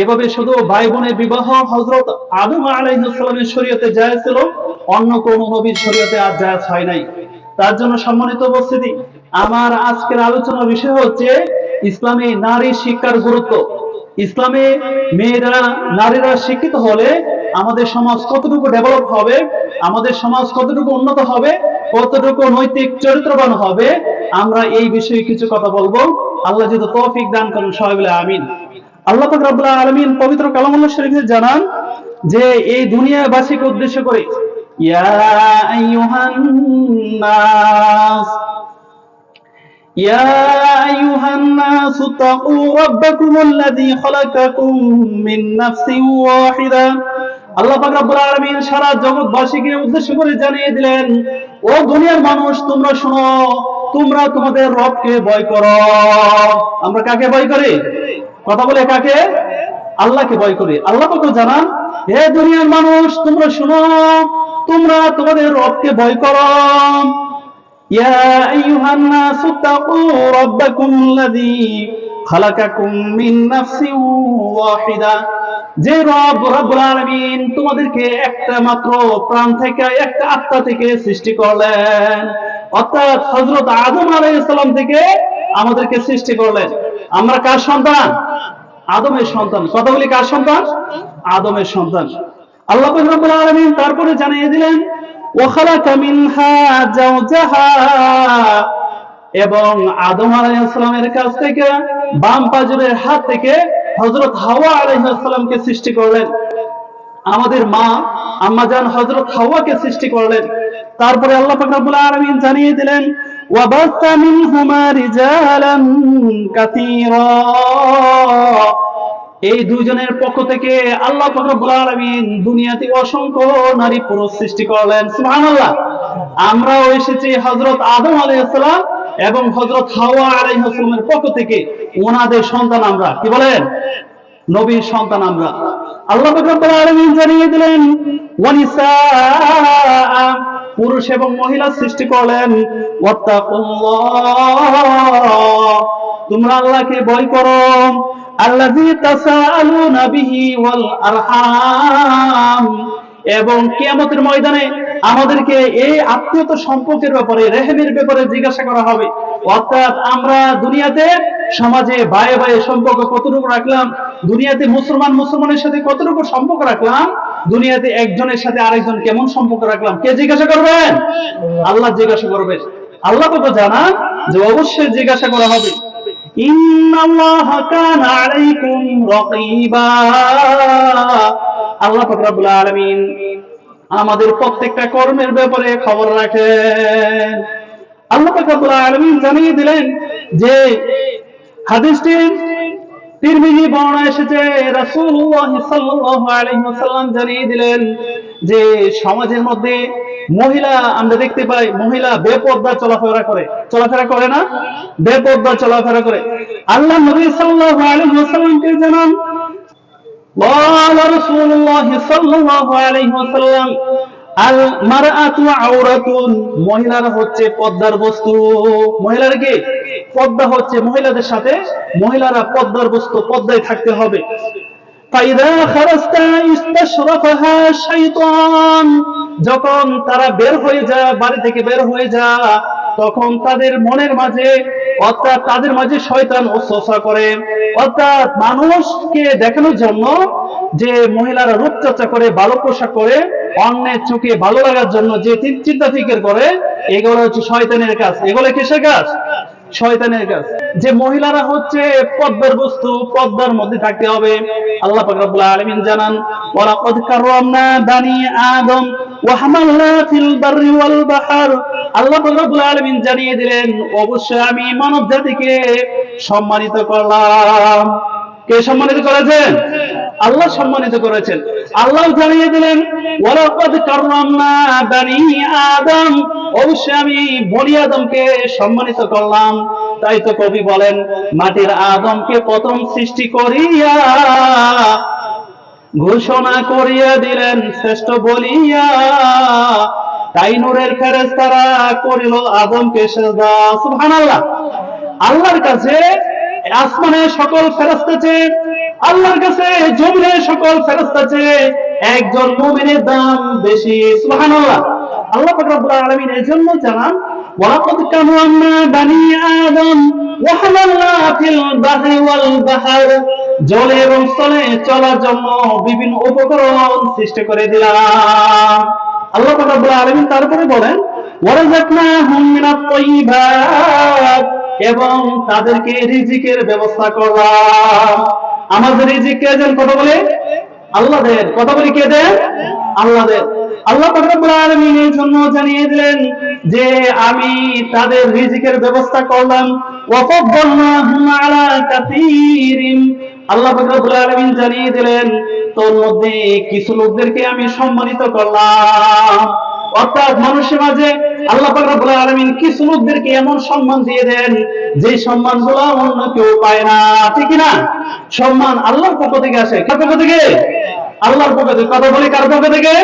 এভাবে শুধু ভাই বোনের বিবাহ হজরত আদম আলাইহিসসালামের শরীয়তে ছিল, অন্য কোন নবীর শরীয়তে আর হয় নাই। তার জন্য সম্মানিত উপস্থিতি, আমার আজকের বিষয় হচ্ছে ইসলামে নারী শিক্ষার গুরুত্ব। ইসলামে মেয়েরা, নারীরা শিক্ষিত হলে আমাদের সমাজ কতটুকু ডেভেলপ হবে, আমাদের সমাজ কতটুকু উন্নত হবে, কতটুকু নৈতিক চরিত্রবান হবে, আমরা এই বিষয়ে কিছু কথা বলব। আল্লাহ যদি তৌফিক দান করেন সবাই বলে আমিন। আল্লাহ পাক রব্বুল আলামিন পবিত্র কালামুল্লাহ শরীফে জানান যে এই দুনিয়াবাসীকে উদ্দেশ্য করে ইয়া আইয়ুহান নাস يا أيها الناس اتقوا ربكم الذي خلقكم من نفس واحدة আল্লাহ পাক রব্বুল আলামিন সারা জগৎবাসীকে উদ্দেশ্য করে জানিয়ে দিলেন ও দুনিয়ার মানুষ তোমরা শোনো তোমরা তোমাদের রবকে ভয় করো আমরা কাকে ভয় করি কথা বলে কাকে? আল্লাহকে ভয় করে। আল্লাহ কত জানান, হে দুনিয়ার মানুষ, তোমরা শুনো, তোমরা তোমাদের রবকে ভয় কর। যে রব তোমাদেরকে একটা মাত্র প্রাণ থেকে, একটা আত্মা থেকে সৃষ্টি করলেন। অর্থাৎ হজরত আদম আলাইহিস থেকে আমাদেরকে সৃষ্টি করলেন। আমরা কার সন্তান? আদমের সন্তান। কথাগুলি কার সন্তান? আদমের সন্তান। আল্লাহ রব্বুল আলামিন তারপরে জানিয়ে দিলেন এবং আদম আলাইসালামের কাছ থেকে বাম পাজরের হাত থেকে হজরত হাওয়া আলাইসালামকে সৃষ্টি করলেন। আমাদের মা, আম্মা যান হজরত হাওয়াকে সৃষ্টি করলেন। তারপরে আল্লাহ রব্বুল আলামিন জানিয়ে দিলেন وبث منهما رجالا كثيرا এই দুইজনের পক্ষ থেকে আল্লাহ পাক রব্বুল আলামিন দুনিয়াতে অসংখ্য নারী পুরুষ সৃষ্টি করলেন সুবহানাল্লাহ আমরাও এসেছি হযরত আদম আলাইহিস সালাম এবং হযরত হাওয়া আলাইহিস সালামের পক্ষ থেকে ওনাদের সন্তান আমরা কি বলেন নবীর সন্তান আমরা আল্লাহ পাক রব্বুল আলামিন জানিয়ে দিলেন ওয়ানিসা পুরুষ এবং মহিলা সৃষ্টি করলেন। তোমরা আল্লাহকে ভয় করো। আরহাম। এবং কিয়ামতের ময়দানে আমাদেরকে এই আত্মীয়তা সম্পর্কের ব্যাপারে, রেহেমের ব্যাপারে জিজ্ঞাসা করা হবে। অর্থাৎ আমরা দুনিয়াতে সমাজে ভাইয়ে ভাইয়ে সম্পর্ক কতটুকু রাখলাম, দুনিয়াতে মুসলমান মুসলমানের সাথে কতটুকু সম্পর্ক রাখলাম দুনিয়াতে একজনের সাথে আরেকজন কেমন সম্পর্ক রাখলাম? কে জিজ্ঞাসা করবেন আল্লাহ জিজ্ঞাসা করবেন আল্লাহ তো জানান যে অবশ্যই জিজ্ঞাসা করা হবে। আল্লাহ পাক রব্বুল আলামিন আমাদের প্রত্যেকটা কর্মের ব্যাপারে খবর রাখেন। আল্লাহ পাক রব্বুল আলামিন জানিয়ে দিলেন যে হাদিসটি তিরমিজি বর্ণনা এসেছে রাসূলুল্লাহ সাল্লাল্লাহু আলাইহি ওয়াসাল্লাম জানিয়ে দিলেন যে সমাজের মধ্যে মহিলা আমরা দেখতে পাই মহিলা বেপর্দা চলাফেরা করে চলাফেরা করে না বেপর্দা চলাফেরা করে আল্লাহ নবী সাল্লাল্লাহু আলাইহি ওয়াসাল্লামকে জানান قال رسول الله صلى الله عليه وسلم আল মহিলারা হচ্ছে পদ্মার বস্তু। মহিলারা কি? পদ্মা হচ্ছে মহিলাদের সাথে মহিলারা পদ্মার বস্তু, পদ্মায় থাকতে হবে। যখন তারা বের হয়ে যায়, বাড়ি থেকে বের হয়ে যায়, তখন তাদের মনের মাঝে, অর্থাৎ তাদের মাঝে শয়তান ওসওয়াসা করে। অর্থাৎ মানুষকে দেখানোর জন্য যে মহিলারা রূপচর্চা করে ভালো পোশাক করে, অন্যের চোখে ভালো লাগার জন্য যে চিন্তা ফিকির করে, এগুলো হচ্ছে শয়তানের কাজ। এগুলো কিসের কাজ? শয়তানের কাজ। যে মহিলারা হচ্ছে পদ্মার বস্তু, পদ্মার মধ্যে থাকতে হবে। আল্লাহ পাক আলামিন জানান, ওয়ালাকাদ কাররামনা বানি আদম ওয়া ফিল বাররি ওয়াল বাহর। আল্লাহ পাক রব্বুল আলামিন জানিয়ে দিলেন, অবশ্যই আমি মানব জাতিকে সম্মানিত করলাম। কে সম্মানিত করেছেন? আল্লাহ সম্মানিত করেছেন। আল্লাহ জানিয়ে দিলেন, ওয়ালাকাদ কাররামনা বানি আদম। অবশ্যই আমি বনি আদমকে সম্মানিত করলাম। তাই তো কবি বলেন, মাটির আদমকে প্রথম সৃষ্টি করিয়া ঘোষণা করিয়া দিলেন শ্রেষ্ঠ বলিয়া। তাই নূরের ফেরেশতারা করিল আদমকে সেজদা। সুবহানাল্লাহ। আল্লাহর কাছে আসমানে সকল ফেরেশতা চেয়ে আল্লাহর কাছে জমিনের সকল ফেরস্তা চেয়ে একজন মুমিনের দাম বেশি, সুবহানাল্লাহ। আল্লাহ পাক আলামিন এর জন্য জানান বানি আদম ফিল বাহরি ওয়াল জলে এবং স্থলে চলার জন্য বিভিন্ন উপকরণ সৃষ্টি করে দিলাম। আল্লাহ পাক রব্বুল আলামিন তারপরে বলেন, ওয়ারাযাকনাহুম মিনাত তাইয়্যিবাত এবং তাদেরকে রিজিকের ব্যবস্থা করলাম। আমাদের রিজিক কে দেন, কথা বলে? আল্লাহ দেন। কথা বলে কে দেন? আল্লাহ দেন। আল্লাহ আলামিন জন্য জানিয়ে দিলেন যে আমি তাদের রিজিকের ব্যবস্থা করলাম। আল্লাহ রব্বুল জানিয়ে দিলেন, তোর মধ্যে কিছু লোকদেরকে আমি সম্মানিত করলাম। অর্থাৎ মানুষের মাঝে আল্লাহ রব্বুল আলামিন কিছু লোকদেরকে এমন সম্মান দিয়ে দেন, যে সম্মানগুলো অন্য কেউ পায় না। ঠিক না সম্মান আল্লাহর পক্ষ থেকে আসে। কার পক্ষ থেকে? আল্লাহর পক্ষ থেকে। কথা বলি, কার পক্ষ থেকে?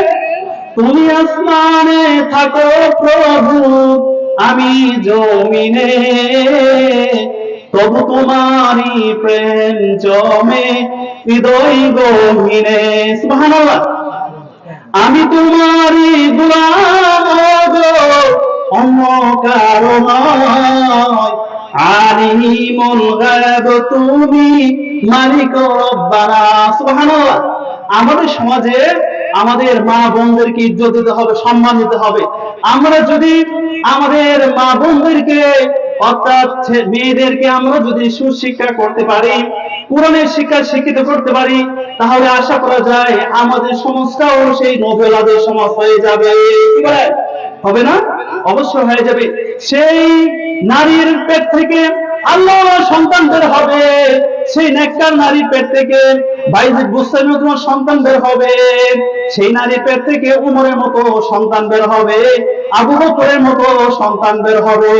তুমি আসমানে থাকো প্রভু, আমি জমিনে। তবু তোমারই প্রেম জমে, হৃদয় গহিনে। সুবহানাল্লাহ। আমি তোমারই গুলাম অন্য তুমি মালিক আমাদের সমাজে আমাদের মা বোনদেরকে ইজ্জত দিতে হবে, সম্মান দিতে হবে। আমরা যদি আমাদের মা বোনদেরকে অর্থাৎ মেয়েদেরকে আমরা যদি সুশিক্ষা করতে পারি, কোরআনের শিক্ষা শিক্ষিত করতে পারি, তাহলে আশা করা যায় আমাদের সমাজটাও সেই নোবেলাদের সমাজ হয়ে যাবে। হবে না? অবশ্যই হয়ে যাবে। সেই নারীর পেট থেকে আল্লাহ সন্তান বের হবে। সেই নেককার নারীর পেট থেকে বাইজিদ বুস্তামিও তোমার সন্তান বের হবে। সেই নারীর পেট থেকে উমরের মতো সন্তান বের হবে, আবু বকরের মতো সন্তান বের হবে।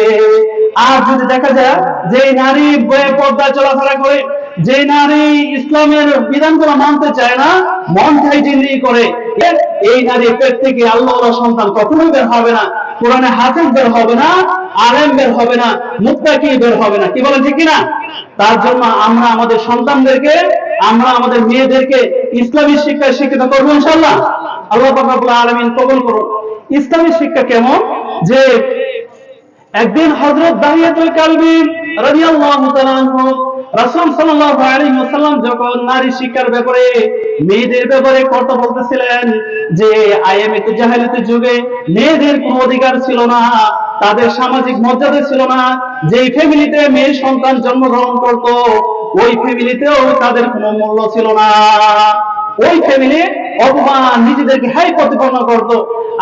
আর যদি দেখা যায় যে নারী বয়ে পর্দা চলাফেরা করে যে নারী ইসলামের বিধানগুলো মানতে চায় না, মন চাই জিন্দি করে এই নারীর পেট থেকে আল্লাহ সন্তান কখনোই বের হবে না। কোরআনে হাফেজ বের হবে না, আলেম বের হবে না মুক্তাকি বের হবে না। কি বলেন ঠিক কিনা? তার জন্য আমরা আমাদের সন্তানদেরকে আমরা আমাদের মেয়েদেরকে ইসলামী শিক্ষায় শিক্ষিত করব ইনশাল্লাহ আল্লাহ আলামিন করুন ইসলামী শিক্ষা কেমন? যে একদিন হযরত দাহিয়াতুল কালবি রাদিয়াল্লাহু তাআলা আনহু রাসূল সাল্লাল্লাহু আলাইহি ওয়াসাল্লাম যখন নারী শিক্ষার ব্যাপারে, মেয়েদের ব্যাপারে কথা বলতেছিলেন যে আইএমএ জাহেলিতে যুগে মেয়েদের কোনো অধিকার ছিল না, তাদের সামাজিক মর্যাদা ছিল না, যেই ফ্যামিলিতে মেয়ে সন্তান জন্মগ্রহণ করত ওই ফ্যামিলিতেও তাদের কোনো মূল্য ছিল না। ওই ফ্যামিলি অপমান নিজেদেরকে হাই প্রতিপন্ন করত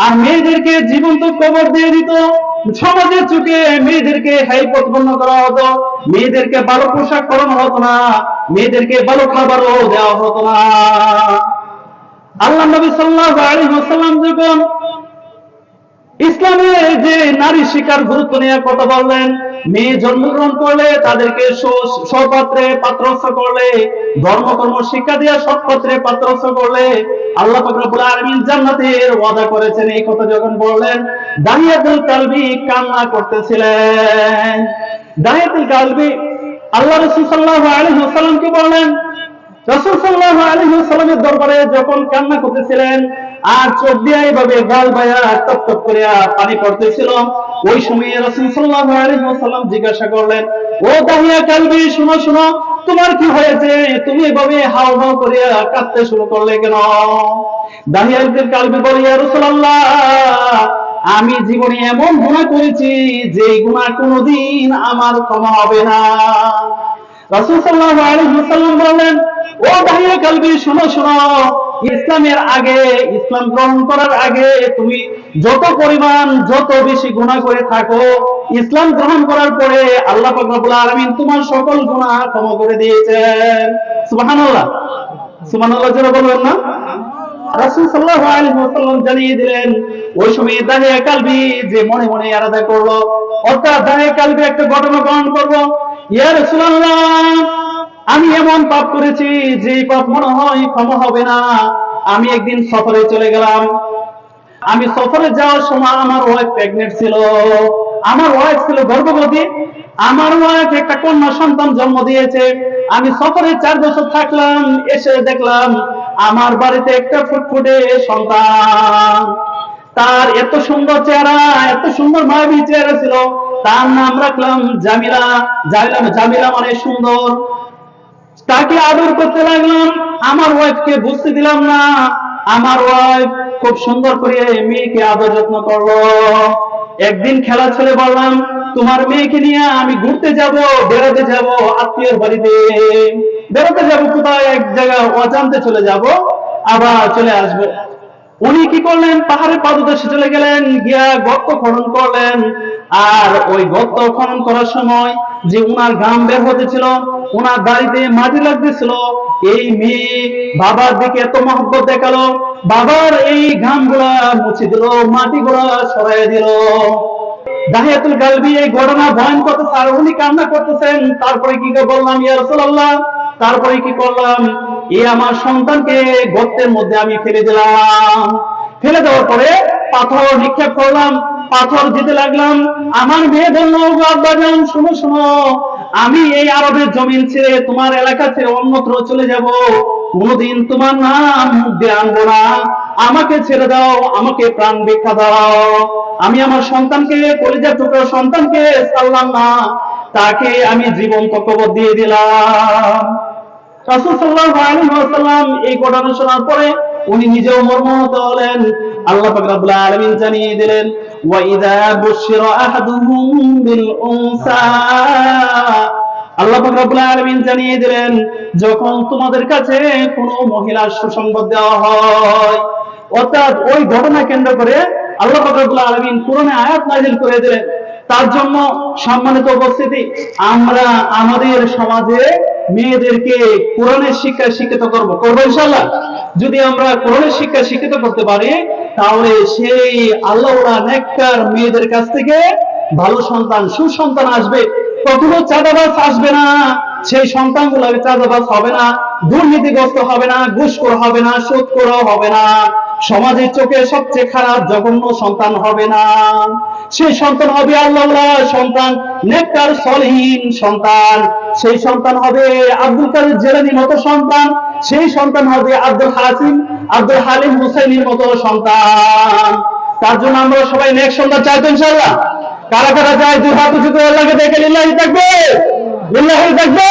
আর মেয়েদেরকে জীবন্ত কবর দিয়ে দিত। সমাজের চোখে মেয়েদেরকে হাই প্রতিপন্ন করা হতো। মেয়েদেরকে ভালো পোশাক পরানো হতো না। মেয়েদেরকে ভালো খাবারও দেওয়া হতো না। আল্লাহ নবী আলাইহি ওয়াসাল্লাম যখন ইসলামের যে নারী শিক্ষার গুরুত্ব নিয়ে কথা বললেন, মেয়ে জন্মগ্রহণ করলে তাদেরকে সপাত্রে পাত্রস্থ করলে, ধর্মকর্ম শিক্ষা দিয়ে সৎপাত্রে পাত্রস্থ করলে আল্লাহ পাক রব্বুল আলামিন জান্নাতের ওয়াদা করেছেন। এই কথা যখন বললেন দাহিয়াতুল কালবি কান্না করতেছিলেন। দাহিয়াতুল কালবি, আল্লাহ রাসূল সাল্লাল্লাহু আলাইহি ওয়াসাল্লামকে বললেন? রাসূল সাল্লাল্লাহু আলাইহি ওয়াসাল্লামের দরবারে যখন কান্না করতেছিলেন আর চোখ গাল বায়া টপ টপ করে পানি পড়তেছিল। ওই জিজ্ঞাসা করলেন, ও দাহিয়া কালবি, শুনো শুনো, তোমার কি হয়েছে? তুমি এভাবে হাও হাও করে কাঁদতে শুরু করলে কেন? কালবি আমি জীবনে এমন গুনাহ করেছি যে গুণা কোনোদিন আমার ক্ষমা হবে না। রাসূল সাল্লাল্লাহু আলাইহি ওয়াসাল্লাম বললেন, ও দাহিয়া কালবি, শোনো শোনো ইসলামের আগে, ইসলাম গ্রহণ করার আগে তুমি যত পরিমাণ, যত বেশি গুনাহ করে থাকো, ইসলাম গ্রহণ করার পরে আল্লাহ পাক রব্বুল আলামিন তোমার সকল গুনাহ ক্ষমা করে দিয়েছেন। সুবহানাল্লাহ। সুবহানাল্লাহ যারা বলবেন না? জানিয়ে দিলেন, ওই সময় দাহিয়া কালবি যে মনে মনে আলাদা করল, অর্থাৎ দাহিয়া কালবি একটা ঘটনা বর্ণন করব ইয়া রাসূলুল্লাহ আমি এমন পাপ করেছি যে পাপ মনে হয় ক্ষমা হবে না। আমি একদিন সফরে চলে গেলাম। আমি সফরে যাওয়ার সময় আমার ওয়াইফ প্রেগনেন্ট ছিল। আমার ওয়াইফ ছিল গর্ভবতী। আমার ওয়াইফ একটা কন্যা সন্তান জন্ম দিয়েছে। আমি সফরে চার বছর থাকলাম, এসে দেখলাম আমার বাড়িতে একটা ফুটফুটে সন্তান। তার এত সুন্দর চেহারা, এত সুন্দর মায়াবী চেহারা ছিল। তার নাম রাখলাম জামিলা জামিলা। জামিলা মানে সুন্দর। তাকে আদর করতে লাগলাম। আমার ওয়াইফকে বুঝতে দিলাম না। আমার ওয়াইফ খুব সুন্দর করে মেয়েকে আদর যত্ন করল। একদিন খেলা ছেলে বললাম, তোমার মেয়েকে নিয়ে আমি ঘুরতে যাব, বেড়াতে যাব আত্মীয় বাড়িতে। বেড়াতে যাব কোথায়? এক জায়গায় অজান্তে চলে যাব, আবার চলে আসব। উনি কি করলেন? পাহাড়ের পাদদেশে চলে গেলেন, গিয়া গর্ত খনন করলেন। আর ওই গর্ত খনন করার সময় যে উনার ঘাম বের হতেছিল উনার দাড়িতে মাটি লাগতেছিল। এই মেয়ে বাবার দিকে এত মহব্বত দেখাল। বাবার এই ঘামগুলা মুছে দিল মাটি গুলা সরাই দিল। দাহিয়াতুল গালবি এই ঘটনা ভয়ন করতেছে আর উনি কান্না করতেছেন। তারপরে কি বললাম, ইয়া রাসূলুল্লাহ? তারপরে কি করলাম? এই আমার সন্তানকে গর্তের মধ্যে আমি ফেলে দিলাম। ফেলে দেওয়ার পরে পাথর নিক্ষেপ করলাম, পাথর দিতে লাগলাম। আমার মেয়ে বলল, "ওগো আব্বাজান শোনো শোনো। আমি এই আরবের জমিন ছেড়ে তোমার এলাকা ছেড়ে অন্যত্র চলে যাব। কোনদিন তোমার নাম দিয়ে আনব না। আমাকে ছেড়ে দাও, আমাকে প্রাণ ভিক্ষা দাও। আমি আমার সন্তানকে, কলিজার টুকরো সন্তানকে ছাড়লাম না। তাকে আমি জীবন্ত কবর দিয়ে দিলাম। আলামিন জানিয়ে দিলেন আলামিন যখন তোমাদের কাছে কোনো মহিলার সুসংবাদ দেওয়া হয়, অর্থাৎ ওই ঘটনা কেন্দ্র করে আল্লাহ পাক রব্বুল আলামিন কোরআনে আয়াত নাযিল করে দিলেন। তার জন্য সম্মানিত উপস্থিতি, আমরা আমাদের সমাজে মেয়েদেরকে কোরআনের শিক্ষা শিক্ষিত করব করব ইনশাল্লাহ যদি আমরা কোরআনের শিক্ষা শিক্ষিত করতে পারি, তাহলে সেই আল্লাহ নেককার মেয়েদের কাছ থেকে ভালো সন্তান, সুসন্তান আসবে। কখনো চাঁদাবাজ আসবে না। সেই সন্তানগুলো চাঁদাবাজ হবে না, দুর্নীতিগ্রস্ত হবে না, ঘুষখোর হবে না সুদখোর হবে না। সমাজের চোখে সবচেয়ে খারাপ জঘন্য সন্তান হবে না। সেই সন্তান হবে আল্লাহ সন্তান নেককার, সলহীন সন্তান। সেই সন্তান হবে আব্দুল কাদের জেলানির মতো সন্তান, সেই সন্তান হবে আব্দুল হাসিম, আব্দুল হালিম হুসাইনের মতো সন্তান। তার জন্য আমরা সবাই নেক সন্তান চাইতো ইনশাআল্লাহ। কারা কারা চাই দুই হাত উঁচু করে আল্লাহকে দেখে লিল্লাহি থাকবে লিল্লাহি থাকবে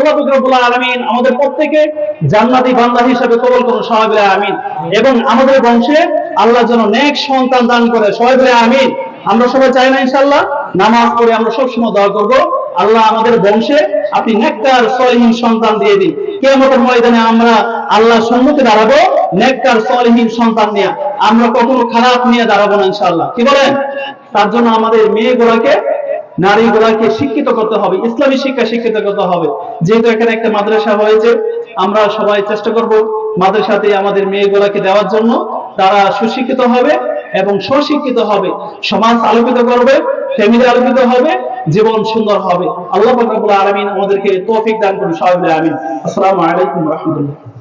আল্লাহ আলামিন আমাদের প্রত্যেকে জান্নাতি বান্দা হিসেবে কবুল করুন আমিন। এবং আমাদের বংশে আল্লাহ যেন নেক সন্তান দান করে আমিন। আমরা সবাই চাই না ইনশাআল্লাহ? নামাজ পড়ে আমরা সবসময় দোয়া আল্লাহ আমাদের বংশে আপনি নেককার, সলিহীন সন্তান দিয়ে দিন। কিয়ামতের ময়দানে আমরা আল্লাহর সম্মুখে দাঁড়াবো, নেককার, সলিহীন সন্তান নিয়ে। আমরা কখনো খারাপ নিয়ে দাঁড়াবো না ইনশাআল্লাহ। কি বলেন? তার জন্য আমাদের মেয়েগুলোকে নারীগুলাকে শিক্ষিত করতে হবে, ইসলামী শিক্ষা শিক্ষিত করতে হবে। যেহেতু এখানে একটা মাদ্রাসা হয়েছে, আমরা সবাই চেষ্টা করব মাদ্রাসাতে আমাদের মেয়েগুলাকে দেওয়ার জন্য। তারা সুশিক্ষিত হবে এবং সুশিক্ষিত হবে। সমাজ আলোকিত করবে ফ্যামিলি আলোকিত হবে, জীবন সুন্দর হবে। আল্লাহ আলামিন আমাদেরকে তৌফিক দান করুন, সবাই আমিন। আসসালামু আলাইকুম রাহমাতুল্লাহ।